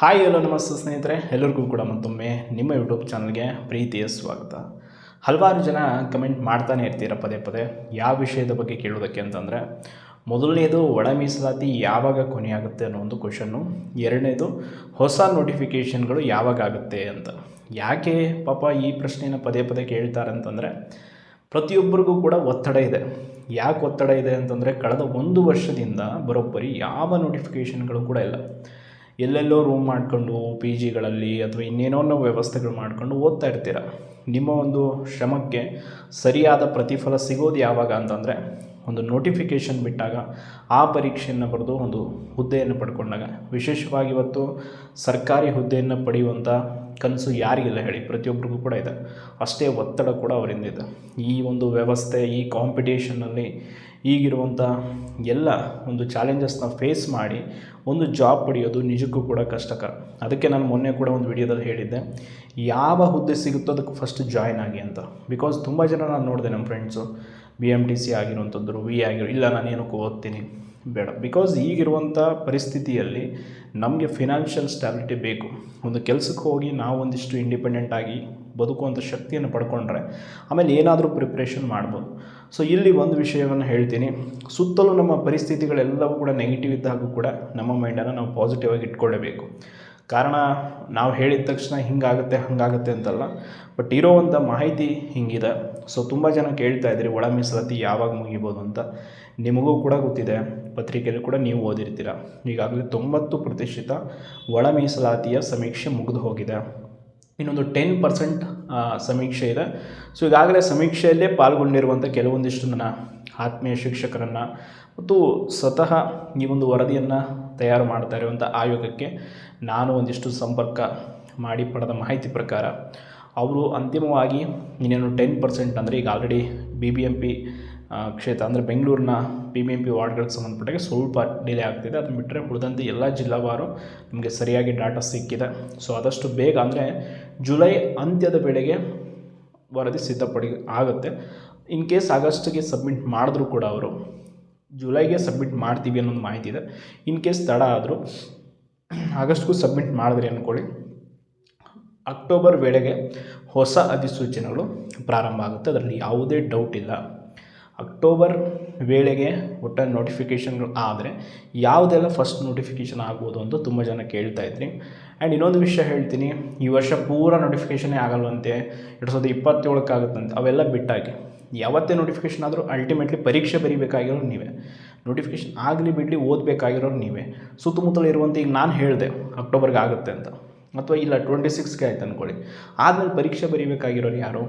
Hi hello ನಮಸ್ತೆ ಸ್ನೇಹಿತರೆ ಎಲ್ಲರಿಗೂ ಕೂಡ ಮತ್ತೊಮ್ಮೆ ನಿಮ್ಮ ಯೂಟ್ಯೂಬ್ ಚಾನಲ್ಗೆ ಪ್ರೀತಿಯ ಸ್ವಾಗತ. ಹಲವಾರು ಜನ ಕಮೆಂಟ್ ಮಾಡ್ತಾನೆ ಇರ್ತೀರ ಪದೇ ಪದೇ. ಯಾವ ವಿಷಯದ ಬಗ್ಗೆ ಕೇಳೋದಕ್ಕೆ ಅಂತಂದರೆ, ಮೊದಲನೇದು ಒಳ ಮೀಸಲಾತಿ ಯಾವಾಗ ಕೊನೆಯಾಗುತ್ತೆ ಅನ್ನೋ ಒಂದು ಕ್ವಶನ್ನು ಎರಡನೇದು ಹೊಸ ನೋಟಿಫಿಕೇಷನ್ಗಳು ಯಾವಾಗ ಆಗುತ್ತೆ ಅಂತ. ಯಾಕೆ ಪಾಪ ಈ ಪ್ರಶ್ನೆನ ಪದೇ ಪದೇ ಕೇಳ್ತಾರೆ ಅಂತಂದರೆ, ಪ್ರತಿಯೊಬ್ಬರಿಗೂ ಕೂಡ ಒತ್ತಡ ಇದೆ. ಯಾಕೆ ಒತ್ತಡ ಇದೆ ಅಂತಂದರೆ, ಕಳೆದ ಒಂದು ವರ್ಷದಿಂದ ಬರೋಬ್ಬರಿ ಯಾವ ನೋಟಿಫಿಕೇಷನ್ಗಳು ಕೂಡ ಇಲ್ಲ. ಎಲ್ಲೆಲ್ಲೋ ರೂಮ್ ಮಾಡಿಕೊಂಡು ಪಿ ಜಿಗಳಲ್ಲಿ ಅಥವಾ ಇನ್ನೇನೋ ವ್ಯವಸ್ಥೆಗಳು ಮಾಡ್ಕೊಂಡು ಓದ್ತಾ ಇರ್ತೀರ. ನಿಮ್ಮ ಒಂದು ಶ್ರಮಕ್ಕೆ ಸರಿಯಾದ ಪ್ರತಿಫಲ ಸಿಗೋದು ಯಾವಾಗ ಅಂತಂದರೆ, ಒಂದು ನೋಟಿಫಿಕೇಷನ್ ಬಿಟ್ಟಾಗ ಆ ಪರೀಕ್ಷೆಯನ್ನು ಬರೆದು ಒಂದು ಹುದ್ದೆಯನ್ನು ಪಡ್ಕೊಂಡಾಗ. ವಿಶೇಷವಾಗಿ ಇವತ್ತು ಸರ್ಕಾರಿ ಹುದ್ದೆಯನ್ನು ಪಡೆಯುವಂಥ ಕನಸು ಯಾರಿಗಿಲ್ಲ ಹೇಳಿ? ಪ್ರತಿಯೊಬ್ಬರಿಗೂ ಕೂಡ ಇದೆ. ಅಷ್ಟೇ ಒತ್ತಡ ಕೂಡ ಅವರಿಂದ ಇದೆ. ಈ ಒಂದು ವ್ಯವಸ್ಥೆ, ಈ ಕಾಂಪಿಟೇಷನಲ್ಲಿ ಈಗಿರುವಂಥ ಎಲ್ಲ ಒಂದು ಚಾಲೆಂಜಸ್ನ ಫೇಸ್ ಮಾಡಿ ಒಂದು ಜಾಬ್ ಪಡೆಯೋದು ನಿಜಕ್ಕೂ ಕೂಡ ಕಷ್ಟಕರ. ಅದಕ್ಕೆ ನಾನು ಮೊನ್ನೆ ಕೂಡ ಒಂದು ವಿಡಿಯೋದಲ್ಲಿ ಹೇಳಿದ್ದೆ. ಯಾವ ಹುದ್ದೆ ಸಿಗುತ್ತೋ ಅದಕ್ಕೆ ಫಸ್ಟ್ ಜಾಯ್ನ್ ಆಗಿ ಅಂತ. ಬಿಕಾಸ್ ತುಂಬ ಜನ ನಾನು ನೋಡಿದೆ ನಮ್ಮ friends B M T C ಆಗಿರುವಂಥದ್ದು ವಿ ಆಗಿರೋ, ಇಲ್ಲ ನಾನು ಏನಕ್ಕೆ ಓದ್ತೀನಿ. ಬೇಡ. ಬಿಕಾಸ್ ಈಗಿರುವಂಥ ಪರಿಸ್ಥಿತಿಯಲ್ಲಿ ನಮಗೆ ಫಿನಾನ್ಷಿಯಲ್ ಸ್ಟ್ಯಾಬಿಲಿಟಿ ಬೇಕು. ಒಂದು ಕೆಲಸಕ್ಕೆ ಹೋಗಿ ನಾವು ಒಂದಿಷ್ಟು ಇಂಡಿಪೆಂಡೆಂಟ್ ಆಗಿ ಬದುಕುವಂಥ ಶಕ್ತಿಯನ್ನು ಪಡ್ಕೊಂಡ್ರೆ ಆಮೇಲೆ ಏನಾದರೂ ಪ್ರಿಪ್ರೇಷನ್ ಮಾಡ್ಬೋದು. ಸೊ ಇಲ್ಲಿ ಒಂದು ವಿಷಯವನ್ನು ಹೇಳ್ತೀನಿ. ಸುತ್ತಲೂ ನಮ್ಮ ಪರಿಸ್ಥಿತಿಗಳೆಲ್ಲವೂ ಕೂಡ ನೆಗೆಟಿವ್ ಇದ್ದಾಗೂ ಕೂಡ ನಮ್ಮ ಮೈಂಡನ್ನು ನಾವು ಪಾಸಿಟಿವ್ ಆಗಿ ಇಟ್ಕೊಳ್ಳೇಬೇಕು. ಕಾರಣ, ನಾವು ಹೇಳಿದ ತಕ್ಷಣ ಹಿಂಗಾಗುತ್ತೆ, ಹಂಗಾಗುತ್ತೆ ಅಂತಲ್ಲ. ಬಟ್ ಇರೋವಂಥ ಮಾಹಿತಿ ಹಿಂಗಿದೆ. ಸೊ ತುಂಬ ಜನ ಕೇಳ್ತಾ ಇದ್ದೀರಿ, ಒಳ ಮೀಸಲಾತಿ ಯಾವಾಗ ಮುಗಿಬೋದು ಅಂತ. ನಿಮಗೂ ಕೂಡ ಗೊತ್ತಿದೆ. ಪತ್ರಿಕೆಯಲ್ಲಿ ಕೂಡ ನೀವು ಓದಿರ್ತೀರ. ಈಗಾಗಲೇ ತೊಂಬತ್ತು ಪ್ರತಿಶತ ಒಳ ಮೀಸಲಾತಿಯ ಸಮೀಕ್ಷೆ ಮುಗಿದು ಹೋಗಿದೆ. ಇನ್ನೊಂದು ಟೆನ್ ಪರ್ಸೆಂಟ್ ಸಮೀಕ್ಷೆ ಇದೆ. ಸೊ, ಈಗಾಗಲೇ ಸಮೀಕ್ಷೆಯಲ್ಲೇ ಪಾಲ್ಗೊಂಡಿರುವಂಥ ಕೆಲವೊಂದಿಷ್ಟು ನನ್ನ ಆತ್ಮೀಯ ಶಿಕ್ಷಕರನ್ನು ಮತ್ತು ಸ್ವತಃ ಈ ಒಂದು ವರದಿಯನ್ನು ತಯಾರು ಮಾಡ್ತಾ ಇರುವಂಥ ಆಯೋಗಕ್ಕೆ ನಾನು ಒಂದಿಷ್ಟು ಸಂಪರ್ಕ ಮಾಡಿ ಪಡೆದ ಮಾಹಿತಿ ಪ್ರಕಾರ, ಅವರು ಅಂತಿಮವಾಗಿ ಇನ್ನೇನು ಟೆನ್ ಪರ್ಸೆಂಟ್ ಅಂದರೆ ಈಗ already B B M P ಕ್ಷೇತ್ರ ಅಂದರೆ ಬೆಂಗಳೂರಿನ ಪಿ ಬಿ ಎಂ ಪಿ ವಾರ್ಡ್ಗಳಿಗೆ ಸಂಬಂಧಪಟ್ಟಾಗೆ ಸ್ವಲ್ಪ ಡಿಲೇ ಆಗ್ತಿದೆ. ಅದನ್ನು ಬಿಟ್ಟರೆ ಉಳಿದಂತೆ ಎಲ್ಲ ಜಿಲ್ಲಾವಾರು ನಮಗೆ ಸರಿಯಾಗಿ ಡಾಟಾ ಸಿಕ್ಕಿದೆ. ಸೊ ಆದಷ್ಟು ಬೇಗ ಅಂದರೆ ಜುಲೈ ಅಂತ್ಯದ ವೇಳೆಗೆ ವರದಿ ಸಿದ್ಧಪಡಿ ಆಗುತ್ತೆ. ಇನ್ ಕೇಸ್ ಆಗಸ್ಟ್ಗೆ ಸಬ್ಮಿಟ್ ಮಾಡಿದ್ರೂ ಕೂಡ ಅವರು ಜುಲೈಗೆ ಸಬ್ಮಿಟ್ ಮಾಡ್ತೀವಿ ಅನ್ನೋದು ಮಾಹಿತಿ ಇದೆ. ಇನ್ ಕೇಸ್ ತಡ ಆದರೂ ಆಗಸ್ಟ್ಗೂ ಸಬ್ಮಿಟ್ ಮಾಡಿದ್ರಿ ಅಂದ್ಕೊಳ್ಳಿ ಅಕ್ಟೋಬರ್ ವೇಳೆಗೆ ಹೊಸ ಅಧಿಸೂಚನೆಗಳು ಪ್ರಾರಂಭ ಆಗುತ್ತೆ. ಅದರಲ್ಲಿ ಯಾವುದೇ ಡೌಟ್ ಇಲ್ಲ. ಅಕ್ಟೋಬರ್ ವೇಳೆಗೆ ಒಟ್ಟ ನೋಟಿಫಿಕೇಷನ್ಗಳು ಆದರೆ ಯಾವುದೆಲ್ಲ ಫಸ್ಟ್ ನೋಟಿಫಿಕೇಷನ್ ಆಗ್ಬೋದು ಅಂತ ತುಂಬ ಜನ ಕೇಳ್ತಾ ಇದ್ರಿ. ಆ್ಯಂಡ್ ಇನ್ನೊಂದು ವಿಷಯ ಹೇಳ್ತೀನಿ, ಈ ವರ್ಷ ಪೂರ ನೋಟಿಫಿಕೇಷನೇ ಆಗಲ್ವಂತೆ, ಎರಡು ಸಾವಿರದ ಇಪ್ಪತ್ತೇಳಕ್ಕಾಗುತ್ತಂತೆ ಅವೆಲ್ಲ ಬಿಟ್ಟಾಗಿ ಯಾವತ್ತೇ ನೋಟಿಫಿಕೇಷನ್ ಆದರೂ ಅಲ್ಟಿಮೇಟ್ಲಿ ಪರೀಕ್ಷೆ ಬರೀಬೇಕಾಗಿರೋರು ನೀವೇ. ನೋಟಿಫಿಕೇಷನ್ ಆಗಲಿ ಬಿಡಲಿ ಓದಬೇಕಾಗಿರೋರು ನೀವೇ. ಸುತ್ತಮುತ್ತಲು ಇರುವಂಥ ಈಗ ನಾನು ಹೇಳಿದೆ, ಅಕ್ಟೋಬರ್ಗೆ ಆಗುತ್ತೆ ಅಂತ. ಅಥವಾ ಇಲ್ಲ ಟ್ವೆಂಟಿ ಸಿಕ್ಸ್ಗೆ ಆಯ್ತು ಅಂದ್ಕೊಳ್ಳಿ ಆದಮೇಲೆ ಪರೀಕ್ಷೆ ಬರೀಬೇಕಾಗಿರೋರು ಯಾರು?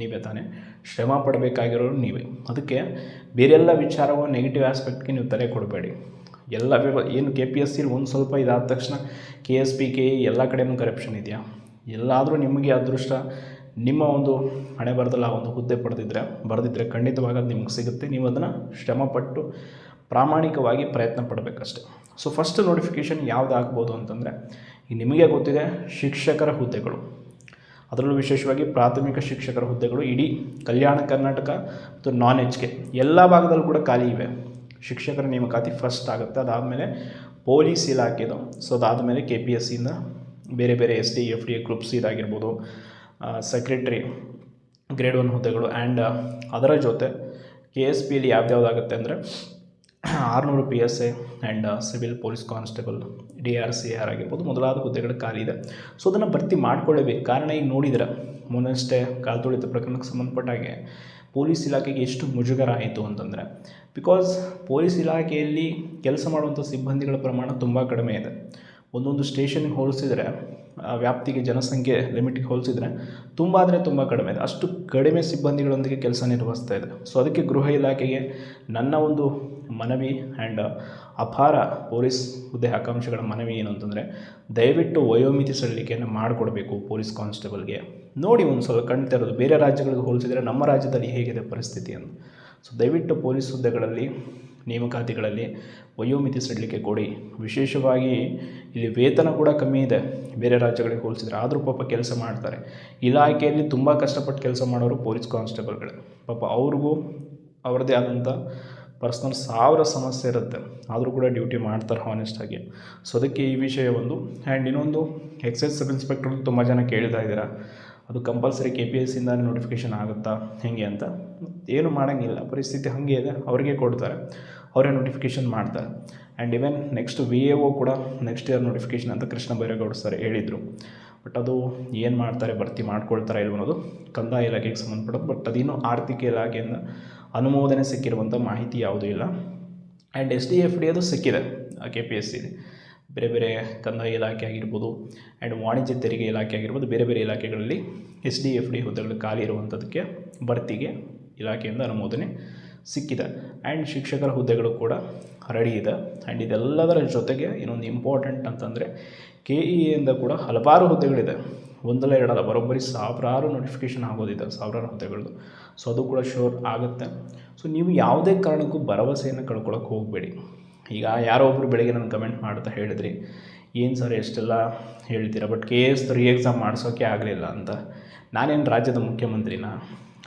ನೀವೇ ತಾನೇ. ಶ್ರಮ ಪಡಬೇಕಾಗಿರೋರು ನೀವೇ. ಅದಕ್ಕೆ ಬೇರೆಲ್ಲ ವಿಚಾರವೋ ನೆಗೆಟಿವ್ ಆಸ್ಪೆಕ್ಟ್ಗೆ ನೀವು ತಲೆ ಕೊಡಬೇಡಿ. ಎಲ್ಲ ಏನು ಕೆ ಪಿ ಎಸ್ ಸಿಲಿ ಒಂದು ಸ್ವಲ್ಪ ಇದಾದ ತಕ್ಷಣ ಕೆ ಎಸ್ ಪಿ ಕೆ ಎಲ್ಲ ಕಡೆಯೂ ಕರಪ್ಷನ್ ಇದೆಯಾ? ಎಲ್ಲಾದರೂ ನಿಮಗೆ ಅದೃಷ್ಟ, ನಿಮ್ಮ ಒಂದು ಹಣೆ ಬರದಲ್ಲ ಒಂದು ಹುದ್ದೆ ಪಡೆದಿದ್ರೆ, ಬರೆದಿದ್ರೆ ಖಂಡಿತವಾಗಿ ಅದು ನಿಮ್ಗೆ ಸಿಗುತ್ತೆ. ನೀವು ಅದನ್ನು ಶ್ರಮಪಟ್ಟು ಪ್ರಾಮಾಣಿಕವಾಗಿ ಪ್ರಯತ್ನ ಪಡಬೇಕಷ್ಟೆ. ಸೊ ಫಸ್ಟ್ ನೋಟಿಫಿಕೇಶನ್ ಯಾವ್ದು ಆಗ್ಬೋದು ಅಂತಂದರೆ, ಈಗ ನಿಮಗೆ ಗೊತ್ತಿದೆ ಶಿಕ್ಷಕರ ಹುದ್ದೆಗಳು. ಅದರಲ್ಲೂ ವಿಶೇಷವಾಗಿ ಪ್ರಾಥಮಿಕ ಶಿಕ್ಷಕರ ಹುದ್ದೆಗಳು ಇಡೀ ಕಲ್ಯಾಣ ಕರ್ನಾಟಕ ಮತ್ತು ನಾನ್ ಎಚ್ ಕೆ ಎಲ್ಲ ಭಾಗದಲ್ಲೂ ಕೂಡ ಖಾಲಿ ಇವೆ. ಶಿಕ್ಷಕರ ನೇಮಕಾತಿ ಫಸ್ಟ್ ಆಗುತ್ತೆ. ಅದಾದಮೇಲೆ ಪೊಲೀಸ್ ಇಲಾಖೆದು ಸೊ ಅದಾದಮೇಲೆ ಕೆ ಪಿ ಎಸ್ ಸಿಯಿಂದ ಬೇರೆ ಬೇರೆ S D F D group C ಇದಾಗಿರ್ಬೋದು. Secretary grade one ಹುದ್ದೆಗಳು ಆ್ಯಂಡ್ ಅದರ ಜೊತೆ ಕೆ ಎಸ್ ಪಿಲಿ ಯಾವ್ದು ಯಾವುದಾಗುತ್ತೆ ಅಂದರೆ ಆರುನೂರು P S A and civil police constable D R C R ಆಗಿರ್ಬೋದು ಮೊದಲಾದ ಹುದ್ದೆಗಳು ಖಾಲಿ ಇದೆ. ಸೊ ಅದನ್ನು ಭರ್ತಿ ಮಾಡ್ಕೊಳ್ಳಬೇಕು. ಕಾರಣ ಈಗ ನೋಡಿದ್ರೆ ಮೊನ್ನಷ್ಟೇ ಕಾಲ್ತುಳಿತ ಪ್ರಕರಣಕ್ಕೆ ಸಂಬಂಧಪಟ್ಟ ಹಾಗೆ ಪೊಲೀಸ್ ಇಲಾಖೆಗೆ ಎಷ್ಟು ಮುಜುಗರ ಆಯಿತು ಅಂತಂದರೆ ಬಿಕಾಸ್ ಪೊಲೀಸ್ ಇಲಾಖೆಯಲ್ಲಿ ಕೆಲಸ ಮಾಡುವಂಥ ಸಿಬ್ಬಂದಿಗಳ ಪ್ರಮಾಣ ತುಂಬ ಕಡಿಮೆ ಇದೆ. ಒಂದೊಂದು ಸ್ಟೇಷನ್ಗೆ ಹೋಲಿಸಿದರೆ ವ್ಯಾಪ್ತಿಗೆ ಜನಸಂಖ್ಯೆ ಲಿಮಿಟ್ಗೆ ಹೋಲಿಸಿದರೆ ತುಂಬ ಅಂದರೆ ತುಂಬ ಕಡಿಮೆ ಇದೆ. ಅಷ್ಟು ಕಡಿಮೆ ಸಿಬ್ಬಂದಿಗಳೊಂದಿಗೆ ಕೆಲಸ ನಿರ್ವಹಿಸ್ತಾ ಇದೆ. ಸೊ ಅದಕ್ಕೆ ಗೃಹ ಇಲಾಖೆಗೆ ನನ್ನ ಒಂದು ಮನವಿ ಆ್ಯಂಡ್ ಅಪಾರ ಪೊಲೀಸ್ ಹುದ್ದೆ ಆಕಾಂಕ್ಷೆಗಳ ಮನವಿ ಏನು ಅಂತಂದರೆ, ದಯವಿಟ್ಟು ವಯೋಮಿತಿ ಸಡಿಲಿಕೆಯನ್ನು ಮಾಡಿಕೊಡ್ಬೇಕು ಪೊಲೀಸ್ ಕಾನ್ಸ್ಟೇಬಲ್ಗೆ. ನೋಡಿ ಒಂದು ಸ್ವಲ್ಪ ಕಣ್ಣು ತೆರೆದು, ಬೇರೆ ರಾಜ್ಯಗಳಿಗೆ ಹೋಲಿಸಿದರೆ ನಮ್ಮ ರಾಜ್ಯದಲ್ಲಿ ಹೇಗಿದೆ ಪರಿಸ್ಥಿತಿ ಅಂತ. ಸೊ ದಯವಿಟ್ಟು ಪೊಲೀಸ್ ಹುದ್ದೆಗಳಲ್ಲಿ ನೇಮಕಾತಿಗಳಲ್ಲಿ ವಯೋಮಿತಿ ಸಡಿಲಿಕೆ ಕೊಡಿ ವಿಶೇಷವಾಗಿ ಇಲ್ಲಿ ವೇತನ ಕೂಡ ಕಮ್ಮಿ ಇದೆ. ಬೇರೆ ರಾಜ್ಯಗಳಿಗೆ ಹೋಲಿಸಿದರೆ ಆದರೂ ಪಾಪ ಕೆಲಸ ಮಾಡ್ತಾರೆ. ಇಲಾಖೆಯಲ್ಲಿ ತುಂಬ ಕಷ್ಟಪಟ್ಟು ಕೆಲಸ ಮಾಡೋರು ಪೊಲೀಸ್ ಕಾನ್ಸ್ಟೇಬಲ್ಗಳು. ಪಾಪ ಅವ್ರಿಗೂ ಅವರದೇ ಆದಂಥ ಪರ್ಸ್ನಲ್ ಸಾವಿರ ಸಮಸ್ಯೆ ಇರುತ್ತೆ. ಆದರೂ ಕೂಡ ಡ್ಯೂಟಿ ಮಾಡ್ತಾರೆ ಹಾನೆಸ್ಟಾಗಿ ಸೊ ಅದಕ್ಕೆ ಈ ವಿಷಯ ಒಂದು. ಆ್ಯಂಡ್ ಇನ್ನೊಂದು, ಎಕ್ಸೈಸ್ ಸಬ್ ಇನ್ಸ್ಪೆಕ್ಟರ್ ತುಂಬ ಜನ ಕೇಳ್ತಾ ಇದ್ದೀರಾ. ಅದು ಕಂಪಲ್ಸರಿ ಕೆ ಪಿ ಎಸ್ ಇಂದ ನೋಟಿಫಿಕೇಷನ್ ಆಗುತ್ತಾ? ಹೇಗೆ ಅಂತ? ಏನು ಮಾಡೋಂಗಿಲ್ಲ. ಪರಿಸ್ಥಿತಿ ಹಾಗೆ ಇದೆ. ಅವ್ರಿಗೆ ಕೊಡ್ತಾರೆ. ಅವರೇ ನೋಟಿಫಿಕೇಷನ್ ಮಾಡ್ತಾರೆ. And even next V A O ಕೂಡ ನೆಕ್ಸ್ಟ್ ಇಯರ್ ನೋಟಿಫಿಕೇಷನ್ ಅಂತ ಕೃಷ್ಣ ಬೈರೇಗೌಡ ಸರ್ ಹೇಳಿದರು. ಬಟ್ ಅದು ಏನು ಮಾಡ್ತಾರೆ, ಭರ್ತಿ ಮಾಡ್ಕೊಳ್ತಾರೆ ಇಲ್ವ ಅನ್ನೋದು ಕಂದಾಯ ಇಲಾಖೆಗೆ ಸಂಬಂಧಪಟ್ಟದ್ದು. ಬಟ್ ಅದೇನು ಆರ್ಥಿಕ ಇಲಾಖೆಯಿಂದ ಅನುಮೋದನೆ ಸಿಕ್ಕಿರುವಂಥ ಮಾಹಿತಿ ಯಾವುದೂ ಇಲ್ಲ. And S D F D ಅದು ಸಿಕ್ಕಿದೆ ಕೆ ಪಿ ಎಸ್ ಸಿಲಿ ಬೇರೆ ಬೇರೆ ಕಂದಾಯ ಇಲಾಖೆ ಆಗಿರ್ಬೋದು ಆ್ಯಂಡ್ ವಾಣಿಜ್ಯ ತೆರಿಗೆ ಇಲಾಖೆ ಆಗಿರ್ಬೋದು, ಬೇರೆ ಬೇರೆ ಇಲಾಖೆಗಳಲ್ಲಿ ಎಸ್ ಡಿ ಎಫ್ ಡಿ ಹುದ್ದೆಗಳು ಖಾಲಿ ಇರುವಂಥದ್ದಕ್ಕೆ ಭರ್ತಿಗೆ ಇಲಾಖೆಯಿಂದ ಅನುಮೋದನೆ ಸಿಕ್ಕಿದೆ. ಆ್ಯಂಡ್ ಶಿಕ್ಷಕರ ಹುದ್ದೆಗಳು ಕೂಡ ರೆಡಿ ಇದೆ. ಆ್ಯಂಡ್ ಇದೆಲ್ಲದರ ಜೊತೆಗೆ ಇನ್ನೊಂದು ಇಂಪಾರ್ಟೆಂಟ್ ಅಂತಂದರೆ ಕೆ ಇ ಎಯಿಂದ ಕೂಡ ಹಲವಾರು ಹುದ್ದೆಗಳಿದೆ. ಒಂದಲ್ಲ ಎರಡಲ್ಲ, ಬರೋಬ್ಬರಿ ಸಾವಿರಾರು ನೋಟಿಫಿಕೇಷನ್ ಆಗೋದಿದೆ ಸಾವಿರಾರು ಹುದ್ದೆಗಳು ಸೊ ಅದು ಕೂಡ ಶೋರ್ ಆಗುತ್ತೆ. ಸೊ ನೀವು ಯಾವುದೇ ಕಾರಣಕ್ಕೂ ಭರವಸೆಯನ್ನು ಕಳ್ಕೊಳ್ಳೋಕೆ ಹೋಗಬೇಡಿ. ಈಗ ಯಾರೋ ಒಬ್ಬರು ಬೆಳಗ್ಗೆ ನಾನು ಕಮೆಂಟ್ ಮಾಡ್ತಾ ಹೇಳಿದ್ರಿ, ಏನು ಸರ್ ಎಷ್ಟೆಲ್ಲ ಹೇಳ್ತೀರಾ? But K S re exam ಮಾಡಿಸೋಕೆ ಆಗಲಿಲ್ಲ ಅಂತ. ನಾನೇನು ರಾಜ್ಯದ ಮುಖ್ಯಮಂತ್ರಿನ?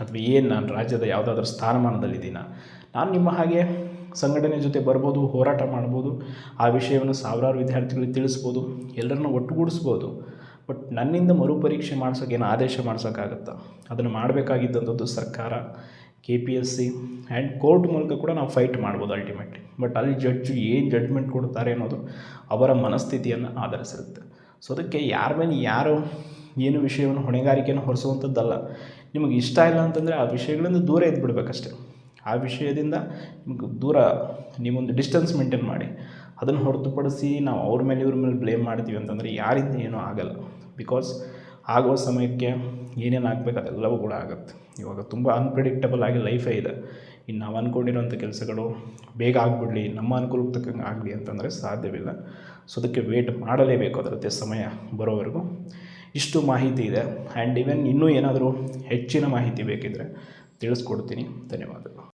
ಅಥವಾ ಏನು ನಾನು ರಾಜ್ಯದ ಯಾವುದಾದ್ರೂ ಸ್ಥಾನಮಾನದಲ್ಲಿದ್ದೀನ? ನಾನು ನಿಮ್ಮ ಹಾಗೆ ಸಂಘಟನೆ ಜೊತೆ ಬರ್ಬೋದು, ಹೋರಾಟ ಮಾಡ್ಬೋದು, ಆ ವಿಷಯವನ್ನು ಸಾವಿರಾರು ವಿದ್ಯಾರ್ಥಿಗಳಿಗೆ ತಿಳಿಸ್ಬೋದು, ಎಲ್ಲರನ್ನ ಒಟ್ಟುಗೂಡಿಸ್ಬೋದು. ಬಟ್ ನನ್ನಿಂದ ಮರುಪರೀಕ್ಷೆ ಮಾಡ್ಸೋಕೆ ಏನು ಆದೇಶ ಮಾಡ್ಸೋಕ್ಕಾಗತ್ತಾ ಅದನ್ನು ಮಾಡಬೇಕಾಗಿದ್ದಂಥದ್ದು ಸರ್ಕಾರ. K P S C and court ಮೂಲಕ ಕೂಡ ನಾವು ಫೈಟ್ ಮಾಡ್ಬೋದು ಅಲ್ಟಿಮೇಟ್ಲಿ ಬಟ್ ಅಲ್ಲಿ ಜಡ್ಜು ಏನು ಜಡ್ಜ್ಮೆಂಟ್ ಕೊಡ್ತಾರೆ ಅನ್ನೋದು ಅವರ ಮನಸ್ಥಿತಿಯನ್ನು ಆಧರಿಸಿರುತ್ತೆ. ಸೊ ಅದಕ್ಕೆ ಯಾರ ಮೇಲೆ ಯಾರು ಏನು ವಿಷಯವನ್ನು ಹೊಣೆಗಾರಿಕೆಯನ್ನು ಹೊರಿಸುವಂಥದ್ದಲ್ಲ. ನಿಮಗೆ ಇಷ್ಟ ಇಲ್ಲ ಅಂತಂದರೆ ಆ ವಿಷಯಗಳಿಂದ ದೂರ ಇದ್ಬಿಡ್ಬೇಕಷ್ಟೆ ಆ ವಿಷಯದಿಂದ ನಿಮ್ಗೆ ದೂರ ನೀವೊಂದು ಡಿಸ್ಟೆನ್ಸ್ ಮೇಂಟೈನ್ ಮಾಡಿ. ಅದನ್ನು ಹೊರತುಪಡಿಸಿ ನಾವು ಅವ್ರ ಮೇಲೆ ಇವ್ರ ಮೇಲೆ ಬ್ಲೇಮ್ ಮಾಡ್ತೀವಿ ಅಂತಂದರೆ ಯಾರಿಂದ ಏನೂ ಆಗಲ್ಲ. ಬಿಕಾಸ್ ಆಗುವ ಸಮಯಕ್ಕೆ ಏನೇನು ಆಗಬೇಕು ಅದೆಲ್ಲವೂ ಕೂಡ ಆಗುತ್ತೆ. ಇವಾಗ ತುಂಬ ಅನ್ಪ್ರಿಡಿಕ್ಟಬಲ್ ಆಗಿ ಲೈಫೇ ಇದೆ. ಇನ್ನು ನಾವು ಅಂದ್ಕೊಂಡಿರೋಂಥ ಕೆಲಸಗಳು ಬೇಗ ಆಗಿಬಿಡಲಿ, ನಮ್ಮ ಅನುಕೂಲಕ್ಕೆ ತಕ್ಕಂಗೆ ಆಗಲಿ ಅಂತಂದರೆ ಸಾಧ್ಯವಿಲ್ಲ. ಸೊ ಅದಕ್ಕೆ ವೇಟ್ ಮಾಡಲೇಬೇಕು. ಅದರದ್ದೇ ಸಮಯ ಬರೋವರೆಗೂ ಇಷ್ಟು ಮಾಹಿತಿ ಇದೆ. ಆ್ಯಂಡ್ ಇವನ್ ಇನ್ನೂ ಏನಾದರೂ ಹೆಚ್ಚಿನ ಮಾಹಿತಿ ಬೇಕಿದ್ದರೆ ತಿಳಿಸ್ಕೊಡ್ತೀನಿ. ಧನ್ಯವಾದಗಳು.